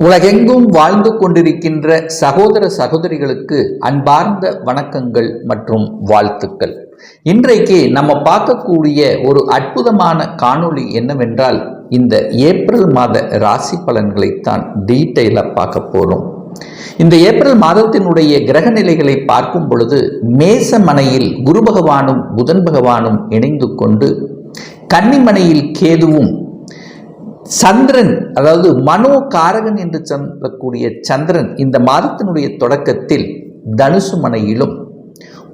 உலகெங்கும் வாழ்ந்து கொண்டிருக்கின்ற சகோதர சகோதரிகளுக்கு அன்பார்ந்த வணக்கங்கள் மற்றும் வாழ்த்துக்கள். இன்றைக்கு நம்ம பார்க்கக்கூடிய ஒரு அற்புதமான காணொளி என்னவென்றால் இந்த ஏப்ரல் மாத ராசி பலன்களைத்தான் டீட்டெயிலாக பார்க்க போகிறோம் இந்த ஏப்ரல் மாதத்தினுடைய கிரக நிலைகளை பார்க்கும் பொழுது மேசமனையில் குரு பகவானும் புதன் பகவானும் இணைந்து கொண்டு கன்னிமனையில் கேதுவும் சந்திரன் அதாவது மனோ காரகன் என்று சொல்லக்கூடிய சந்திரன் இந்த மாதத்தினுடைய தொடக்கத்தில் தனுசு மனையிலும்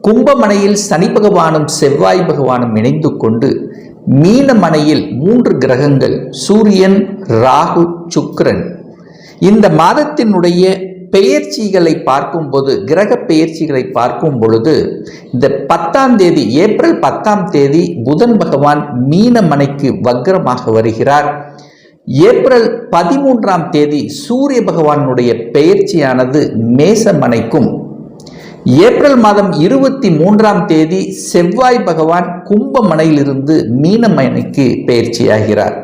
கும்பமனையில் சனி பகவானும் செவ்வாய் பகவானும் இணைந்து கொண்டு மீன மனையில் மூன்று கிரகங்கள் சூரியன் ராகு சுக்ரன் இந்த மாதத்தினுடைய பெயர்ச்சிகளை பார்க்கும்போது கிரக பெயர்ச்சிகளை பார்க்கும் பொழுது இந்த பத்தாம் தேதி ஏப்ரல் பத்தாம் தேதி புதன் பகவான் மீனமனைக்கு வக்ரமாக வருகிறார். ஏப்ரல் பதிமூன்றாம் தேதி சூரிய பகவானுடைய பெயர்ச்சியானது மேசமனைக்கும். ஏப்ரல் மாதம் இருபத்தி மூன்றாம் தேதி செவ்வாய் பகவான் கும்பமனையிலிருந்து மீனமனைக்கு பெயர்ச்சியாகிறார்.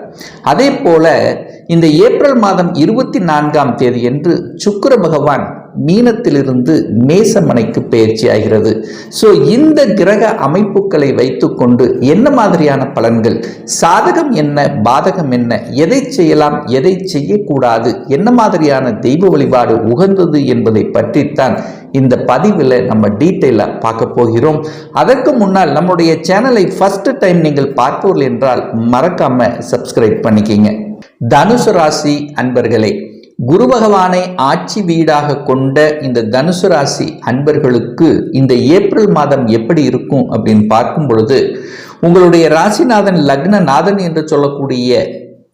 அதே போல இந்த ஏப்ரல் மாதம் இருபத்தி நான்காம் தேதி என்று சுக்கிர பகவான் மீனத்திலிருந்து மேசமனைக்கு பயிற்சி ஆகிறது ஸோ இந்த கிரக அமைப்புகளை வைத்துக்கொண்டு என்ன மாதிரியான பலன்கள்? சாதகம் என்ன? பாதகம் என்ன? எதை செய்யலாம்? எதை செய்யக்கூடாது? என்ன மாதிரியான தெய்வ வழிபாடு உகந்தது என்பதை பற்றித்தான் இந்த பதிவில் நம்ம டீட்டெயிலாக பார்க்க போகிறோம். அதற்கு முன்னால் நம்முடைய சேனலை ஃபர்ஸ்ட் டைம் நீங்கள் பார்ப்பவர்கள் என்றால் மறக்காம சப்ஸ்கிரைப் பண்ணிக்கிங்க. தனுசு ராசி அன்பர்களே குரு பகவானை ஆட்சி வீடாக கொண்ட இந்த தனுசு ராசி அன்பர்களுக்கு இந்த ஏப்ரல் மாதம் எப்படி இருக்கும் அப்படின்னு பார்க்கும் பொழுது உங்களுடைய ராசிநாதன் லக்னநாதன் என்று சொல்லக்கூடிய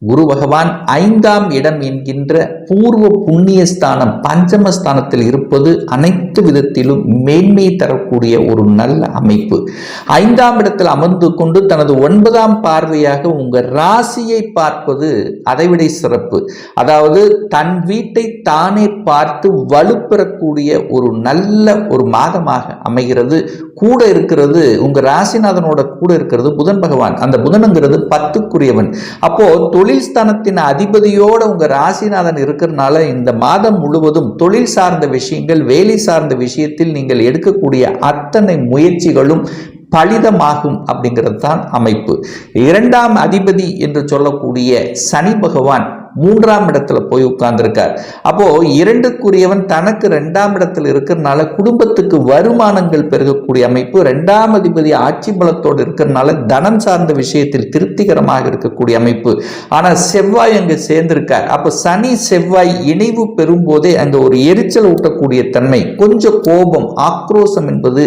குரு பகவான் ஐந்தாம் இடம் என்கின்ற பூர்வ புண்ணிய ஸ்தானம் பஞ்சமஸ்தானத்தில் இருப்பது அனைத்து விதத்திலும் மேன்மை தரக்கூடிய ஒரு நல்ல அமைப்பு. ஐந்தாம் இடத்தில் அமர்ந்து கொண்டு தனது ஒன்பதாம் பார்வையாக உங்க ராசியை பார்ப்பது அதைவிட சிறப்பு. அதாவது தன் வீட்டை தானே பார்த்து வலுப்பெறக்கூடிய ஒரு நல்ல ஒரு மாதமாக அமைகிறது. கூட இருக்கிறது உங்க ராசிநாதனோட கூட இருக்கிறது புதன் பகவான். அந்த புதனுங்கிறது பத்துக்குரியவன். அப்போ தொழில் ஸ்தானத்தின் அதிபதியோடு உங்கள் ராசிநாதன் இருக்கிறனால இந்த மாதம் முழுவதும் தொழில் சார்ந்த விஷயங்கள் வேலை சார்ந்த விஷயத்தில் நீங்கள் எடுக்கக்கூடிய அத்தனை முயற்சிகளும் பலிதமாகும் அப்படிங்கிறது தான் அமைப்பு. இரண்டாம் அதிபதி என்று சொல்லக்கூடிய சனி பகவான் மூன்றாம் இடத்துல போய் உட்கார்ந்துருக்கார். அப்போ இரண்டுக்குரியவன் தனக்கு ரெண்டாம் இடத்துல இருக்கிறனால குடும்பத்துக்கு வருமானங்கள் பெருகக்கூடிய அமைப்பு ரெண்டாம் அதிபதி ஆட்சி பலத்தோடு இருக்கிறனால தனம் சார்ந்த விஷயத்தில் திருப்திகரமாக இருக்கக்கூடிய அமைப்பு. ஆனால் செவ்வாய் அங்கு சேர்ந்திருக்கார். அப்போ சனி செவ்வாய் இணைவு பெறும்போதே அங்கே ஒரு எரிச்சல் ஊட்டக்கூடிய தன்மை கொஞ்சம் கோபம் ஆக்ரோசம் என்பது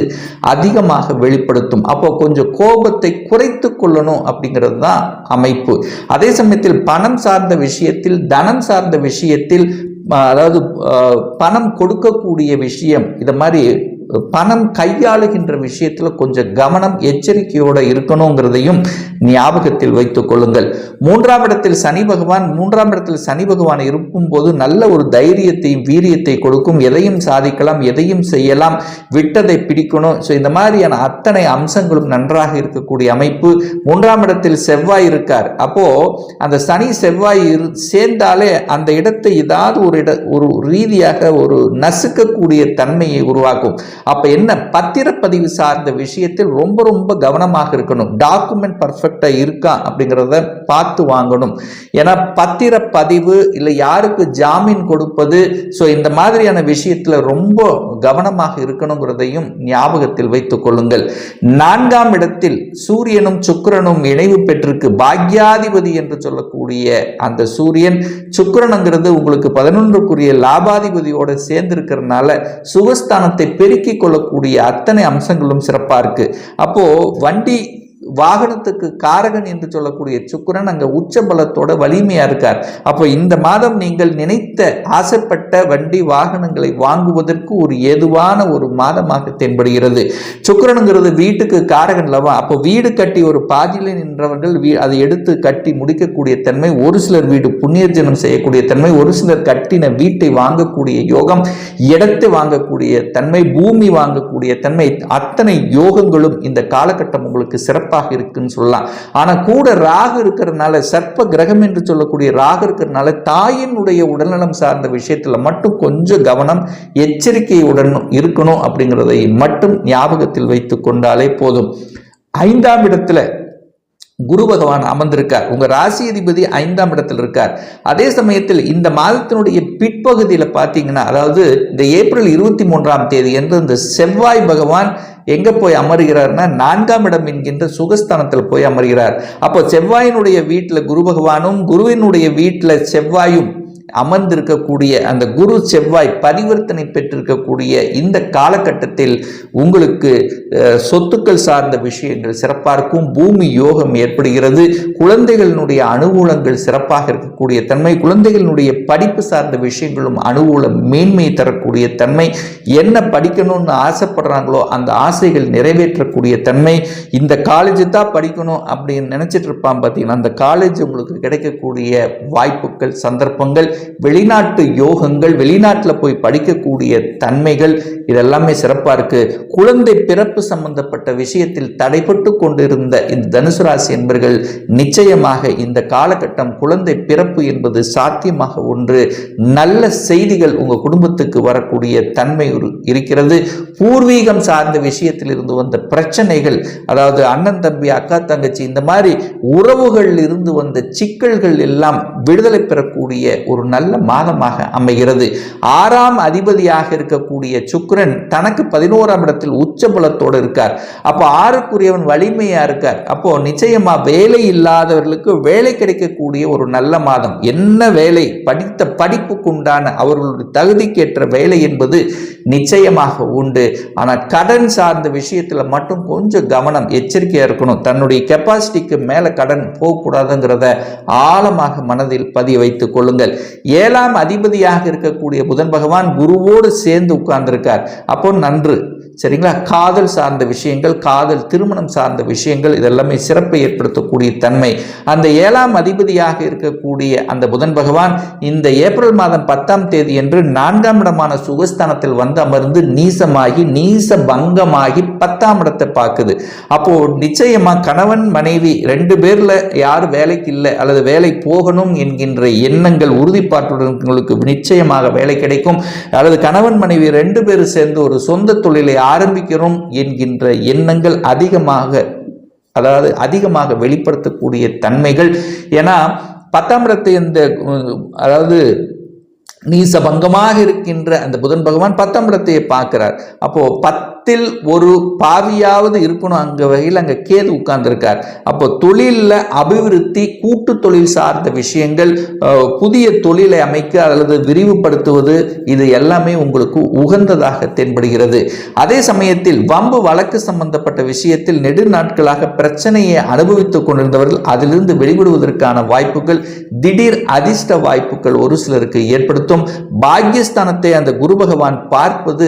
அதிகமாக வெளிப்படுத்தும். அப்போ கொஞ்சம் கோபத்தை குறைத்து கொள்ளணும் அப்படிங்கிறது தான் அமைப்பு. அதே சமயத்தில் பணம் சார்ந்த விஷயத்தில் தனம் சார்ந்த விஷயத்தில் அதாவது பணம் கொடுக்கக்கூடிய விஷயம் இதை மாதிரி பணம் கையாளுகின்ற விஷயத்தில் கொஞ்சம் கவனம் எச்சரிக்கையோடு இருக்கணுங்கிறதையும் ஞாபகத்தில் வைத்துக் கொள்ளுங்கள். மூன்றாம் இடத்தில் சனி பகவான் மூன்றாம் இடத்தில் சனி பகவான் இருக்கும்போது நல்ல ஒரு தைரியத்தையும் வீரியத்தை கொடுக்கும். எதையும் சாதிக்கலாம் எதையும் செய்யலாம். விட்டதை பிடிக்கணும். ஸோ இந்த மாதிரியான அத்தனை அம்சங்களும் நன்றாக இருக்கக்கூடிய அமைப்பு. மூன்றாம் இடத்தில் செவ்வாய் இருக்கார். அப்போ அந்த சனி செவ்வாய் சேர்ந்தாலே அந்த இடத்தை ஏதாவது ஒரு இட ஒரு ரீதியாக ஒரு நசுக்கக்கூடிய தன்மையை உருவாக்கும். அப்ப என்ன? பத்திரப்பதிவு சார்ந்த விஷயத்தில் ரொம்ப ரொம்ப கவனமாக இருக்கணும். டாக்குமெண்ட் பர்ஃபெக்டாக இருக்கா அப்படிங்கிறத பார்த்து வாங்கணும். ஏன்னா பத்திரப்பதிவு இல்லை யாருக்கு ஜாமீன் கொடுப்பது? ஸோ இந்த மாதிரியான விஷயத்துல ரொம்ப கவனமாக இருக்கணுங்கிறதையும் ஞாபகத்தில் வைத்துக் கொள்ளுங்கள். நான்காம் இடத்தில் சூரியனும் சுக்கரனும் இணைவு பெற்றிருக்கு. பாக்யாதிபதி என்று சொல்லக்கூடிய அந்த சூரியன் சுக்கரனுங்கிறது உங்களுக்கு பதினொன்றுக்குரிய லாபாதிபதியோட சேர்ந்திருக்கிறதுனால சுகஸ்தானத்தை பெருக்கி கொள்ளக்கூடிய அத்தனை அம்சங்களும் சிறப்பாக இருக்கு. அப்போ வண்டி வாகனத்துக்கு காரகன் என்று சொல்லக்கூடிய சுக்கரன் அங்க உச்ச பலத்தோட வலிமையா இருக்கார். அப்போ இந்த மாதம் நீங்கள் நினைத்த ஆசைப்பட்ட வண்டி வாகனங்களை வாங்குவதற்கு ஒரு ஏதுவான ஒரு மாதமாக தென்படுகிறது. சுக்கரனுங்கிறது வீட்டுக்கு காரகன் லவா. அப்போ வீடு கட்டி ஒரு பாதியில் நின்றவர்கள் அதை எடுத்து கட்டி முடிக்கக்கூடிய தன்மை ஒரு சிலர் வீடு புண்ணியர்ஜனம் செய்யக்கூடிய தன்மை ஒரு சிலர் கட்டின வீட்டை வாங்கக்கூடிய யோகம் இடத்தை வாங்கக்கூடிய தன்மை பூமி வாங்கக்கூடிய தன்மை அத்தனை யோகங்களும் இந்த காலகட்டம் உங்களுக்கு சிறப்பாக சிறப்பாக இருக்குன்னு சொல்லலாம். ஆனா கூட ராகு இருக்கிறதுனால சர்ப்ப கிரகம் என்று சொல்லக்கூடிய ராகு இருக்கிறதுனால தாயினுடைய உடல்நலம் சார்ந்த விஷயத்துல மட்டும் கொஞ்சம் கவனம் எச்சரிக்கையுடன் இருக்கணும் அப்படிங்கிறதை மட்டும் ஞாபகத்தில் வைத்துக் கொண்டாலே போதும். ஐந்தாம் இடத்துல குரு பகவான் அமர்ந்திருக்கார். உங்க ராசி அதிபதி ஐந்தாம் இடத்தில் இருக்கார். அதே சமயத்தில் இந்த மாதத்தினுடைய பிற்பகுதியில் பார்த்தீங்கன்னா அதாவது இந்த ஏப்ரல் இருபத்தி மூன்றாம் தேதி என்று இந்த செவ்வாய் பகவான் எங்க போய் அமர்கிறார்னா நான்காம் இடம் என்கின்ற சுகஸ்தானத்தில் போய் அமர்கிறார். அப்போ செவ்வாயினுடைய வீட்டில் குரு பகவானும் குருவினுடைய வீட்டில் செவ்வாயும் அமர்ந்திருக்கக்கூடிய அந்த குரு செவ்வாய் பரிவர்த்தனை பெற்றிருக்கக்கூடிய இந்த காலகட்டத்தில் உங்களுக்கு சொத்துக்கள் சார்ந்த விஷயங்கள் சிறப்பாக இருக்கும். பூமி யோகம் ஏற்படுகிறது. குழந்தைகளினுடைய அனுகூலங்கள் சிறப்பாக இருக்கக்கூடிய தன்மை குழந்தைகளினுடைய படிப்பு சார்ந்த விஷயங்களும் அனுகூலம் மேன்மை தரக்கூடிய தன்மை என்ன படிக்கணும்னு ஆசைப்படுறாங்களோ அந்த ஆசைகள் நிறைவேற்றக்கூடிய தன்மை. இந்த காலேஜ் தான் படிக்கணும் அப்படின்னு நினைச்சிட்டு இருப்பான் பார்த்தீங்கன்னா அந்த காலேஜ் உங்களுக்கு கிடைக்கக்கூடிய வாய்ப்புகள் சந்தர்ப்பங்கள் வெளிநாட்டு யோகங்கள் வெளிநாட்டில் போய் படிக்கக்கூடிய தன்மைகள் இதெல்லாமே சிறப்பாக இருக்குது குழந்தை பிறப்பு சம்பந்தப்பட்ட விஷயத்தில் தடைப்பட்டு கொண்டிருந்த இந்த தனுசு ராசி என்பர்கள் நிச்சயமாக இந்த காலகட்டம் குழந்தை பிறப்பு என்பது சாத்தியமாக ஒன்று. நல்ல செய்திகள் உங்கள் குடும்பத்துக்கு வரக்கூடிய தன்மை இருக்கிறது. பூர்வீகம் சார்ந்த விஷயத்தில் இருந்து வந்த பிரச்சனைகள் அதாவது அண்ணன் தம்பி அக்கா தங்கச்சி இந்த மாதிரி உறவுகளில் இருந்து வந்த சிக்கல்கள் எல்லாம் விடுதலை பெறக்கூடிய ஒரு நல்ல மாதமாக அமைகிறது. ஆறாம் அதிபதியாக இருக்கக்கூடிய சுக்ரன் தனக்கு பதினோராம் இடத்தில் உச்ச பலத்தோடு இருக்கார். அப்போ ஆறுக்குரியவன் வலிமையா இருக்கார். அப்போ நிச்சயமா வேலை இல்லாதவர்களுக்கு வேலை கிடைக்கக்கூடிய ஒரு நல்ல மாதம். என்ன வேலை? படித்த படிப்புக்கு உண்டான அவர்களுடைய தகுதிக்கேற்ற வேலை என்பது நிச்சயமாக உண்டு. ஆனால் கடன் சார்ந்த விஷயத்தில் மட்டும் கொஞ்சம் கவனம் எச்சரிக்கையாக இருக்கணும். தன்னுடைய கெப்பாசிட்டிக்கு மேலே கடன் போகக்கூடாதுங்கிறத ஆழமாக மனதில் பதிய வைத்துக் கொள்ளுங்கள். ஏழாம் அதிபதியாக இருக்கக்கூடிய புதன் பகவான் குருவோடு சேர்ந்து உட்கார்ந்திருக்கார். அப்போ நன்று. சரிங்களா? காதல் சார்ந்த விஷயங்கள் காதல் திருமணம் சார்ந்த விஷயங்கள் இதெல்லாமே சிறப்பை ஏற்படுத்தக்கூடிய தன்மை. அந்த ஏழாம் அதிபதியாக இருக்கக்கூடிய அந்த புதன் பகவான் இந்த ஏப்ரல் மாதம் பத்தாம் தேதி என்று நான்காம் இடமான சுகஸ்தானத்தில் வந்து அமர்ந்து நீசமாகி நீச பங்கமாகி பத்தாம் இடத்தை பார்க்குது. அப்போ நிச்சயமா கணவன் மனைவி ரெண்டு பேர்ல யார் வேலைக்கு இல்லை அல்லது வேலை போகணும் என்கின்ற எண்ணங்கள் உறுதி பார்ப்பவர்களுக்கு நிச்சயமாக வேலை கிடைக்கும். அல்லது கணவன் மனைவி ரெண்டு பேரும் சேர்ந்து ஒரு சொந்த தொழிலை ஆரம்பிக்கிறோம் என்கின்ற எண்ணங்கள் அதிகமாக அதாவது அதிகமாக வெளிப்படுத்தக்கூடிய தன்மைகள். ஏன்னா பத்தாம் இடத்தை இந்த அதாவது நீசபங்கமாக இருக்கின்ற அந்த புதன் பகவான் பத்தாம் இடத்தையே பார்க்கிறார். அப்போ பத்தில் ஒரு பாவியாவது இருக்கணும் அங்க வகையில் அங்க கேது உட்கார்ந்துருக்கார். அப்போ தொழிலில் அபிவிருத்தி கூட்டு தொழில் சார்ந்த விஷயங்கள் புதிய தொழிலை அமைக்க அல்லது விரிவுபடுத்துவது இது எல்லாமே உங்களுக்கு உகந்ததாக தென்படுகிறது. அதே சமயத்தில் வம்பு வழக்கு சம்பந்தப்பட்ட விஷயத்தில் நெடுநாட்களாக பிரச்சனையை அனுபவித்துக் கொண்டிருந்தவர்கள் அதிலிருந்து வெளிவிடுவதற்கான வாய்ப்புகள் திடீர் அதிர்ஷ்ட வாய்ப்புகள் ஒரு சிலருக்கு ஏற்படுத்தும். பொறுத்தும் பாக்யஸ்தானத்தை அந்த குரு பகவான் பார்ப்பது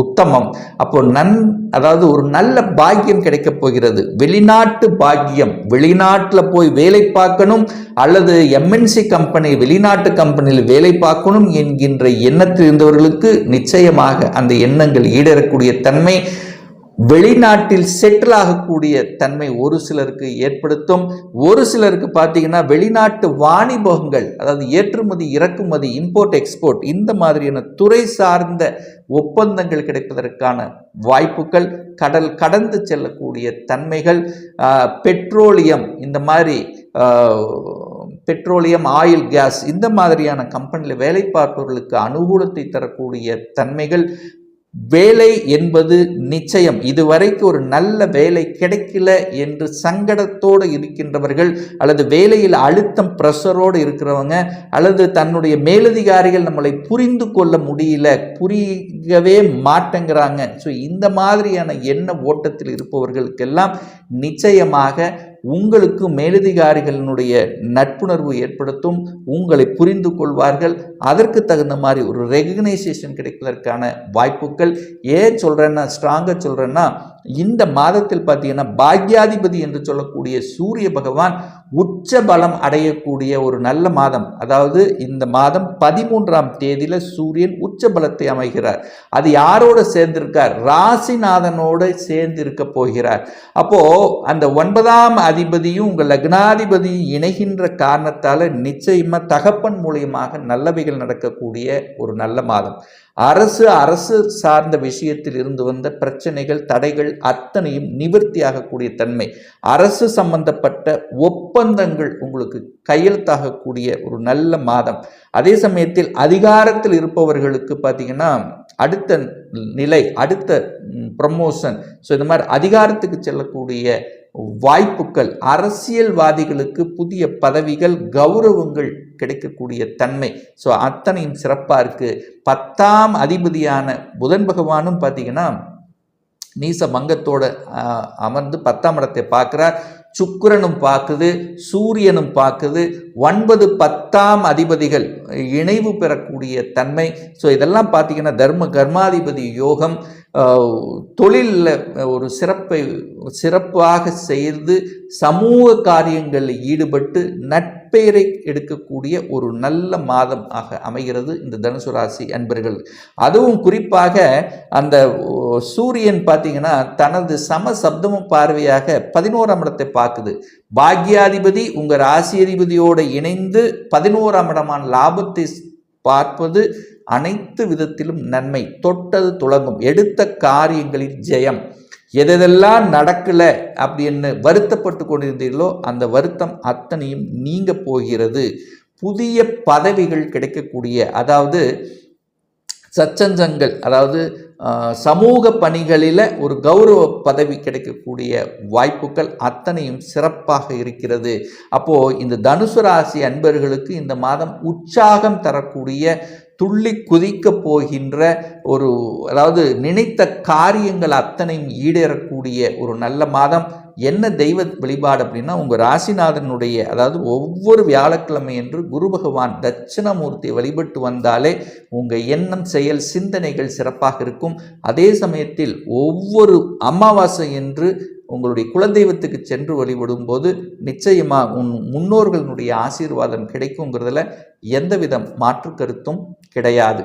உத்தமம். அப்போ நன் அதாவது ஒரு நல்ல பாக்கியம் கிடைக்க போகிறது. வெளிநாட்டு பாக்கியம். வெளிநாட்டில் போய் வேலை பார்க்கணும் அல்லது எம்என்சி கம்பெனி வெளிநாட்டு கம்பெனியில் வேலை பார்க்கணும் என்கின்ற எண்ணத்தில் இருந்தவர்களுக்கு நிச்சயமாக அந்த எண்ணங்கள் ஈடேறக்கூடிய தன்மை வெளிநாட்டில் செட்டில் ஆகக்கூடிய தன்மை ஒரு சிலருக்கு ஏற்படுத்தும். ஒரு சிலருக்கு பார்த்தீங்கன்னா வெளிநாட்டு வாணிபகங்கள் அதாவது ஏற்றுமதி இறக்குமதி இம்போர்ட் எக்ஸ்போர்ட் இந்த மாதிரியான துறை சார்ந்த ஒப்பந்தங்கள் கிடைப்பதற்கான வாய்ப்புகள் கடல் கடந்து செல்லக்கூடிய தன்மைகள் பெட்ரோலியம் இந்த மாதிரி பெட்ரோலியம் ஆயில் கேஸ் இந்த மாதிரியான கம்பெனியில் வேலை பார்ப்பவர்களுக்கு அனுகூலத்தை தரக்கூடிய தன்மைகள் வேலை என்பது நிச்சயம். இதுவரைக்கும் ஒரு நல்ல வேலை கிடைக்கல என்று சங்கடத்தோடு இருக்கின்றவர்கள் அல்லது வேலையில் அழுத்தம் ப்ரெஷரோடு இருக்கிறவங்க அல்லது தன்னுடைய மேலதிகாரிகள் நம்மளை புரிந்து கொள்ள முடியல புரியவே மாட்டேங்கிறாங்க. ஸோ இந்த மாதிரியான எண்ண ஓட்டத்தில் இருப்பவர்களுக்கெல்லாம் நிச்சயமாக உங்களுக்கு மேலதிகாரிகளினுடைய நட்புணர்வு ஏற்படுத்தும் உங்களை புரிந்து கொள்வார்கள். அதற்கு தகுந்த மாதிரி ஒரு ரெகக்னைசேஷன் கிடைப்பதற்கான வாய்ப்புகள். ஏன் சொல்கிறேன்னா ஸ்ட்ராங்காக சொல்கிறேன்னா இந்த மாதத்தில் பார்த்தீங்கன்னா பாக்யாதிபதி என்று சொல்லக்கூடிய சூரிய பகவான் உச்ச பலம் அடையக்கூடிய ஒரு நல்ல மாதம். அதாவது இந்த மாதம் பதிமூன்றாம் தேதியில் சூரியன் உச்ச பலத்தை அமைகிறார். அது யாரோட சேர்ந்திருக்கார்? ராசிநாதனோடு சேர்ந்து இருக்க போகிறார். அப்போ அந்த ஒன்பதாம் அதிபதியும் உங்கள் லக்னாதிபதியும் இணைகின்ற காரணத்தால் நிச்சயமாக தகப்பன் மூலியமாக நல்லவைகள் நடக்கக்கூடிய ஒரு நல்ல மாதம். அரசு அரசு சார்ந்த விஷயத்தில் இருந்து வந்த பிரச்சனைகள் தடைகள் அத்தனையும் நிவர்த்தியாகக்கூடிய தன்மை. அரசு சம்பந்தப்பட்ட ஒப்பந்தங்கள் உங்களுக்கு கையெழுத்தாகக்கூடிய ஒரு நல்ல மாதம். அதே சமயத்தில் அதிகாரத்தில் இருப்பவர்களுக்கு பார்த்தீங்கன்னா அடுத்த நிலை அடுத்த ப்ரமோஷன் ஸோ இந்த மாதிரி அதிகாரத்துக்கு செல்லக்கூடிய வாய்ப்புகள் அரசியல்வாதிகளுக்கு புதிய பதவிகள் கௌரவங்கள் கிடைக்கக்கூடிய தன்மை. ஸோ அத்தனையும் சிறப்பாக இருக்குது பத்தாம் அதிபதியான புதன் பகவானும் பார்த்தீங்கன்னா நீச மங்கத்தோட அமர்ந்து பத்தாம் இடத்தை பார்க்குறார். சுக்கிரனும் பார்க்குது சூரியனும் பார்க்குது. ஒன்பது பத்தாம் அதிபதிகள் இணைவு பெறக்கூடிய தன்மை. ஸோ இதெல்லாம் பார்த்தீங்கன்னா தர்ம கர்மாதிபதி யோகம் தொழிலில் ஒரு சிறப்பை சிறப்பாக செய்து சமூக காரியங்களில் ஈடுபட்டு நட்பெயரை எடுக்கக்கூடிய ஒரு நல்ல மாதம் ஆக அமைகிறது இந்த தனுசு ராசி அன்பர்கள். அதுவும் குறிப்பாக அந்த சூரியன் பார்த்தீங்கன்னா தனது சம சப்தம பார்வையாக பதினோராம் இடத்தை பார்க்குது. பாக்யாதிபதி உங்கள் ராசி அதிபதியோடு இணைந்து பதினோராம் இடமான லாபத்தை பார்ப்பது அனைத்து விதத்திலும் நன்மை. தொட்டது துளங்கும். எடுத்த காரியங்களில் ஜெயம். எதெல்லாம் நடக்கலை அப்படின்னு வருத்தப்பட்டு கொண்டிருந்தீர்களோ அந்த வருத்தம் அத்தனையும் நீங்க போகிறது. புதிய பதவிகள் கிடைக்கக்கூடிய அதாவது சச்சஞ்சங்கள் அதாவது சமூக பணிகளில் ஒரு கௌரவ பதவி கிடைக்கக்கூடிய வாய்ப்புகள் அத்தனையும் சிறப்பாக இருக்கிறது. அப்போது இந்த தனுசு ராசி அன்பர்களுக்கு இந்த மாதம் உற்சாகம் தரக்கூடிய துள்ளி குதிக்க போகின்ற ஒரு அதாவது நினைத்த காரியங்கள் அத்தனையும் ஈடேறக்கூடிய ஒரு நல்ல மாதம். என்ன தெய்வ வழிபாடு அப்படின்னா உங்கள் ராசிநாதனுடைய அதாவது ஒவ்வொரு வியாழக்கிழமை என்று குரு பகவான் தட்சிணாமூர்த்தியை வழிபட்டு வந்தாலே உங்கள் எண்ணம் செயல் சிந்தனைகள் சிறப்பாக இருக்கும். அதே சமயத்தில் ஒவ்வொரு அமாவாசை என்று உங்களுடைய குலதெய்வத்துக்கு சென்று வழிபடும் போது நிச்சயமாக உன் முன்னோர்களுடைய ஆசீர்வாதம் கிடைக்குங்கிறதுல எந்தவித மாற்று கருத்தும் கிடையாது.